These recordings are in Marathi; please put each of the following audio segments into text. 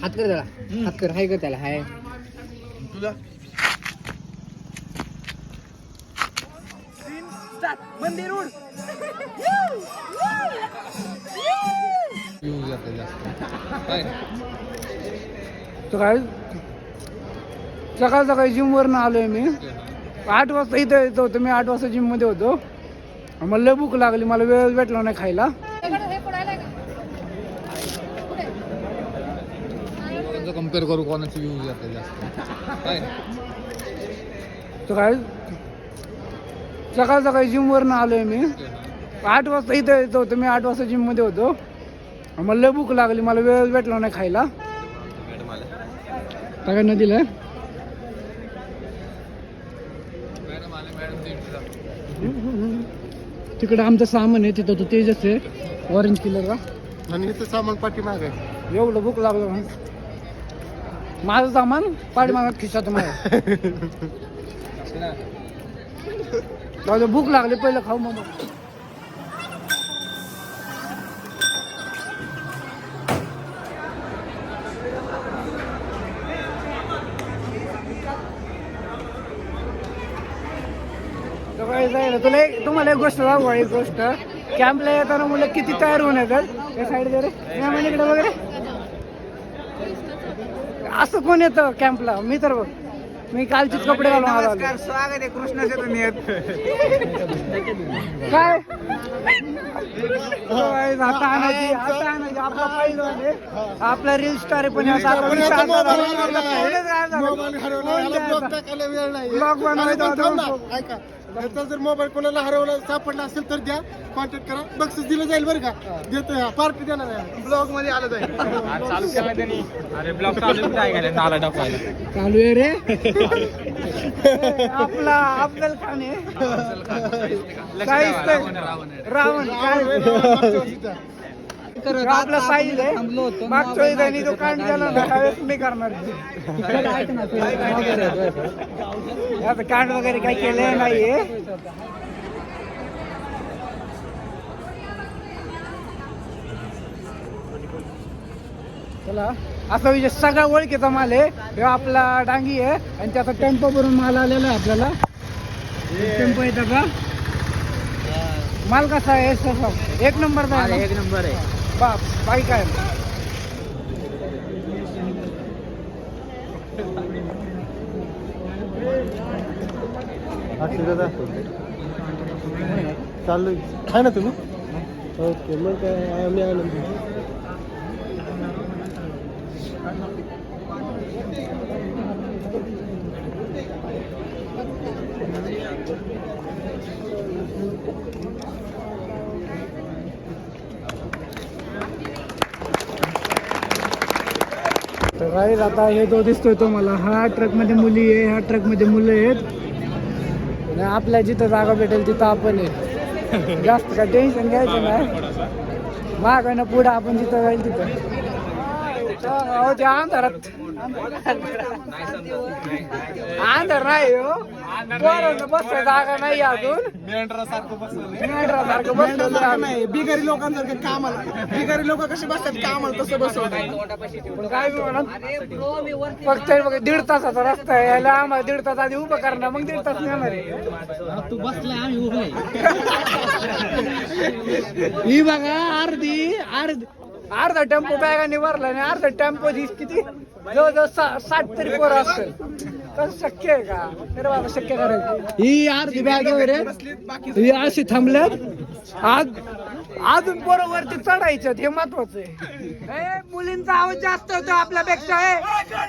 हात कर त्याला हात कर. हाय कर त्याला. हाय. तुझा तर काय सकाळ सकाळी जिमवरनं आलोय मी. आठ वाजता इथं येतो. होतो मी आठ वाजता जिममध्ये होतो. मला लय भूक लागली. मला वेळ भेटला नाही खायला. कंपेअर करू कोणाची व्ह्यूज जाते जास्त. काय? सकाळ सकाळी जिमवरनं आलोय मी. आठ वाजता इथं येतो. होतो मी आठ वाजता जिममध्ये होतो. मला लय भूक लागली. मला वेळ भेटला नाही खायला. काय नदीला? तिकडे आमचं सामान आहे तिथं तो तेजस आहे. ऑरेंज कलरचा आणि इथं सामान पाठीमाग आहे. एवढं भूक लागलं म्हणून. माझं सामान पाठीमागात खिशात माझ्या दे, भूक लागली पहिलं खाऊ मग तर काय जायला तुला एक तुम्हाला एक गोष्ट सांगू एक गोष्ट. कॅम्पला येताना मुलं किती तयार होऊन येतात? या साईड वगैरे या इकडे वगैरे असं कोण येतं कॅम्पला मी तर बघ. मी कालचेच कपडे घालून आलो. स्वागत आहे. कृष्णाच्या दुनियेत काय? काय, आता आणायची आता आणायची. आपला पहिलं आहे. आपला रील स्टार आहे पण याचा झाला. ब्लॉग बनवायचा. ऐका. नंतर जर मोबाईल कोणाला हरवला सापडला असेल तर द्या. कॉन्टॅक्ट करा. बक्षीस दिलं जाईल बरं का? देतो पार्टी देणार आहे ब्लॉगमध्ये आलं जाईल. चालू आहे रे. आपला अफजल खान आहे. नाही. रावण काय आपला साहिल आहे. मागच्या वेळी त्यांनी कांड केला ना त्यावेळेस मी करणार आता कांड वगैरे काही केले नाहीये. चला असा विषय सगळा ओळखीचा माल आहे. ह्यो आपला डांगी आहे आणि त्याचा टेम्पो भरून माल आलेला आहे आपल्याला. टेम्पो येतं का माल कसा आहे एक नंबरचा आहे ना? एक नंबर आहे. बाप बाई काय? चाललोय. आहे ना तुम्ही? ओके मग काय आम्ही आनंद तर गाईज आता हे जो दिसतोय तो मला. हा ट्रकमध्ये मुली आहे ह्या ट्रकमध्ये मुलं आहेत. आणि आपल्या जिथं जागा भेटेल तिथं आपण आहे. जास्त काय टेन्शन घ्यायचं नाही. माग ना पुढं आपण जिथं जाईल तिथं. अहो, त्या अंधारात. अंधार नाही हो. जागा नाही अजून. आम्ही. बिगारी लोकांसारखं कामाला बिगारी लोक कसे बसतात? कामाला तसं बसवतात. पण काय बी म्हणा. फक्त हे बघा दीड तासाचा रस्ता आहे. याला आम्हाला दीड तास आधी उभं करणार मग दीड तास नेणार आहे. तू बसलाय आम्ही उभे ही बघा अर्धी अर्ध अर्धा टेम्पो बॅगाने भरला आणि अर्धा टेम्पो किती जवळजवळ सा- साठ तरी पोरं असतील. कसं शक्य आहे का? तर बाबा शक्य करायचं ही अर्धी बॅग वगैरे ही अशी थांबल्यात. आज अजून पोरं वरती चढायच्यात हे महत्वाचं आहे. ए, मुलींचा आवाज जास्त होतो आपल्यापेक्षा ए. आत्ता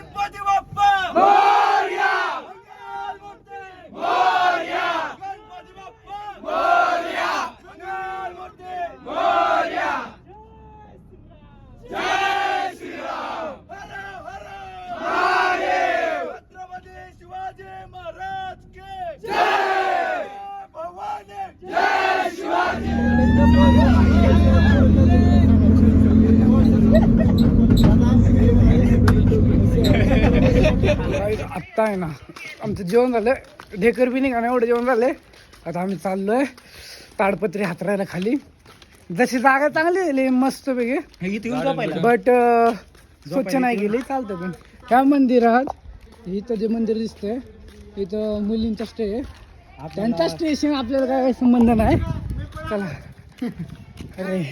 आहे ना. आमचं जेवण झालं. ढेकर बी निघा एवढं जेवण झालंय आता आम्ही चाललोय ताडपत्री हातरायला खाली. जशी जागा चांगली आहे मस्त पैकी. बट स्वच्छ नाही गेली चालतं पण. ह्या मंदिरात इथं जे मंदिर दिसतंय इथं मुलींचा स्टे आहे. त्यांचा स्टेशन आपल्याला काय संबंध नाही. चला. अरे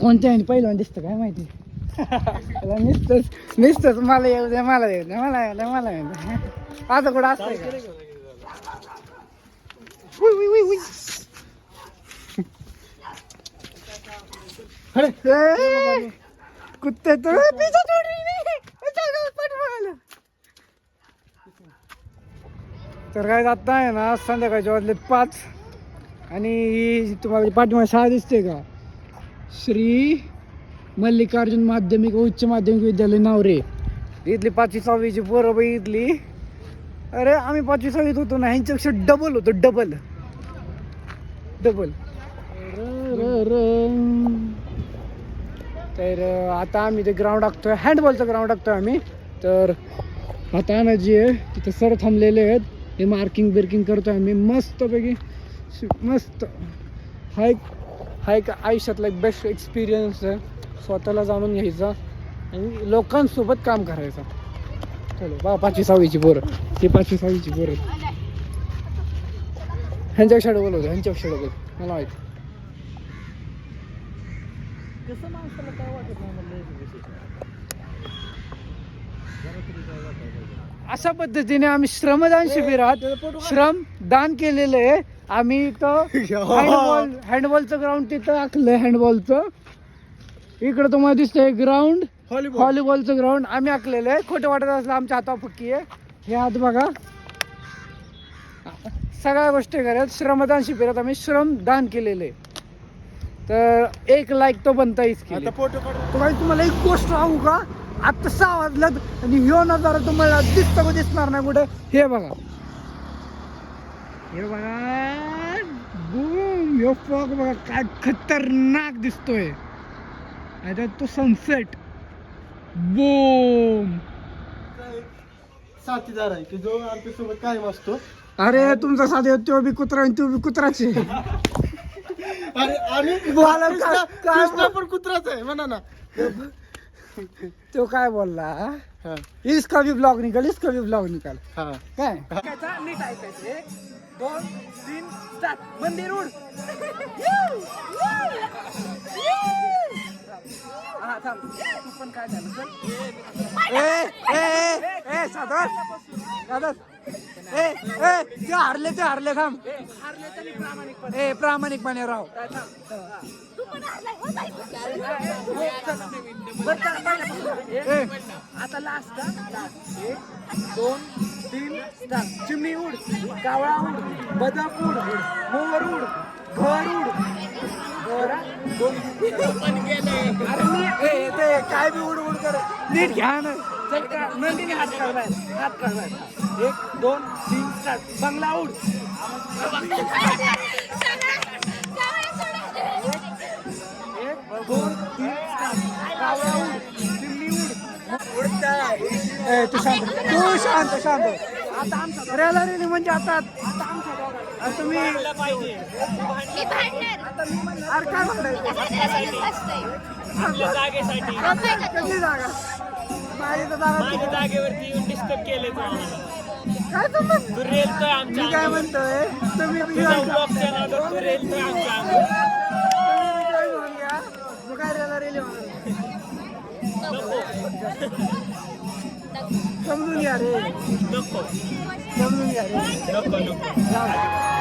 कोणत्या आहे पहिलं दिसतं काय माहिती? नुसतंच नुसतंच मला येऊ दे मला येऊ दे मला येऊ दे मला येऊ दे. आता कुठं असतंय का? उई, उई, उई, उई. ए, कुत्ते तो पिझ्झा तर काय आता आहे ना संध्याकाळच्या वाजले पाच. आणि ही तुम्हाला पाठीमागे शाळा दिसते का? श्री मल्लिकार्जुन माध्यमिक व उच्च माध्यमिक विद्यालय नावरे. इथली पाचवी सहावीची पोरं बघितली अरे आम्ही पाचवी सहावीत होतो ना ह्यांच्यापेक्षा डबल होतो डबल डबल तर आता आम्ही ते ग्राउंड टाकतोय. हँडबॉलचं ग्राउंड टाकतोय आम्ही. तर आता ना जे आहे. तिथे सर थांबलेले आहेत. हे मार्किंग बिर्किंग करतोय आम्ही. मस्तपैकी मस्त. हा एक हा एक आयुष्यातला एक बेस्ट एक्सपिरियन्स आहे. स्वतःला जाणून घ्यायचा आणि लोकांसोबत काम करायचं. चलो बा पाचवी सहावीची पोरं. ही पाचवी सहावीची पोरं ह्यांच्यापेक्षा डबल होतं ह्यांच्यापेक्षा डबल मला माहिती. अशा पद्धतीने आम्ही श्रमदान शिबिरात श्रम दान केलेलं आहे. आम्ही इथं हँडबॉल हँडबॉलचं ग्राउंड तिथं आखलंय हँडबॉलचं इकडं तुम्हाला दिसतंय ग्राउंड व्हॉलीबॉल व्हॉलीबॉलचं ग्राउंड आम्ही आखलेलं आहे. खोटं वाटत असलं आमच्या हातावर पक्की आहे. हे हात बघा. सगळ्या गोष्टी करत श्रमदान शिबिरात आम्ही श्रमदान केलेलं आहे. तर एक लाईक तो आता केली तुम्हाला एक गोष्ट सांगू का? आता सहा वाजल्यात आणि ह्यो नजारा तुम्हाला दिसतं का दिसणार नाही कुठे? हे बघा. हे बघा. बूम. ह्यो फॉग बघा. काय खतरनाक दिसतोय. आता तो सनसेट बूम साथीदार आहे की जो आमच्यासोबत कायम असतो. अरे तुमचा साधे तो बी कुत्रा आणि तो बी कुत्राचे अरे आणि बोला कृष्णा काय- कृष्णा पण कुत्राच आहे म्हणा ना. तो काय बोलला? हा. इसका भी ब्लॉग निकाल इसका भी ब्लॉग निकाल. हा. काय? नीट ऐकायचं. एक दोन तीन स्टार्ट मंदिर उड थांब. तू पण काय झालं सर ए ए ए ए साधर साधर ए ए ते हारले ते हारले थांब. ए प्रामाणिकपणे राव. ए. आता लास्ट एक दोन तीन स्टार्ट चिमणी उड कावळा उड बदक उड मोर उड घर उड. हा? अरे ते काय बी उड उड कर नीट घ्या ना. चल का नंदीने हात करणार हात करणार एक दोन तीन चार. बंगला उड. एक दोन तीन चार. उड. चिमणी उड. ए तू शांत. तू शांत शांत. आता आमचा रेला रेली म्हणजे आता आता आमचा तुम्ही अरे काय म्हणताय कसली जागा? माझी तर जागा माझ्या जागेवरती येऊन डिस्टर्ब केले काय तुम्ही? तू रेलतोय आमच्या मी काय म्हणतोय? तुम्ही बी तुझा घेऊन घ्या. ब्लॉकच्या नादात तू रेलतोय आमच्या अंगावर. तुम्ही बी काय घेऊन घ्या. तू काय रेला रेली म्हणून समजून घ्या रे. नको. समजून घ्या रे. नको नको. जाऊ दे.